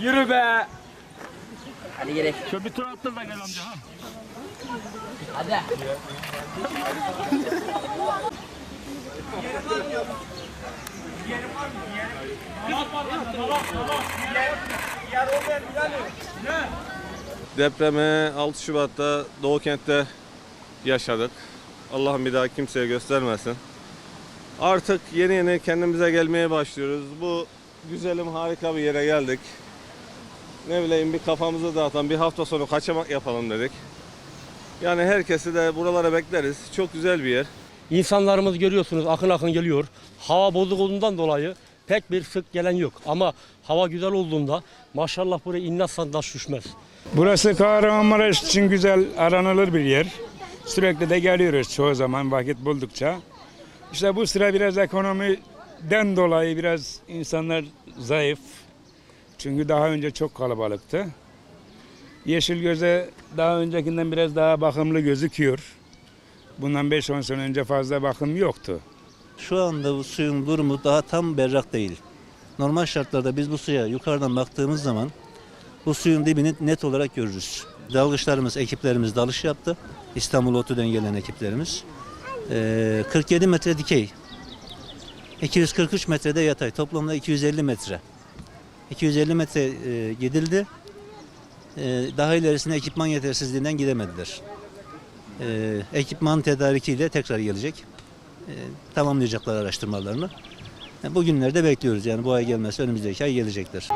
Yürü be. Hadi gerek. Şöyle bir tur attır da gel amca ha. Hadi. Depremi 6 Şubat'ta Doğu Kent'te yaşadık. Allah'ım bir daha kimseye göstermesin. Artık yeni yeni kendimize gelmeye başlıyoruz. Bu güzelim harika bir yere geldik. Ne bileyim bir kafamızı dağıtan bir hafta sonu kaçamak yapalım dedik. Yani herkesi de buralara bekleriz. Çok güzel bir yer. İnsanlarımız görüyorsunuz akın akın geliyor. Hava bozuk olduğundan dolayı pek bir sık gelen yok. Ama hava güzel olduğunda maşallah buraya inmezsen taş düşmez. Burası Kahramanmaraş için güzel aranılır bir yer. Sürekli de geliyoruz çoğu zaman vakit buldukça. İşte bu sıra biraz ekonomiden dolayı biraz insanlar zayıf. Çünkü daha önce çok kalabalıktı. Yeşilgöz'e daha öncekinden biraz daha bakımlı gözüküyor. Bundan 5-10 sene önce fazla bakım yoktu. Şu anda bu suyun durumu daha tam berrak değil. Normal şartlarda biz bu suya yukarıdan baktığımız zaman bu suyun dibini net olarak görürüz. Dalgıçlarımız, ekiplerimiz dalış yaptı. İstanbul ODTÜ'den gelen ekiplerimiz. Ee, 47 metre dikey. 243 metrede yatay. Toplamda 250 metre. 250 metre e, gidildi. Ee, daha ilerisine ekipman yetersizliğinden gidemediler. Ee, ekipman tedarikiyle tekrar gelecek e, tamamlayacaklar araştırmalarını. Bugünlerde bekliyoruz yani bu ay gelmezse önümüzdeki ay gelecekler.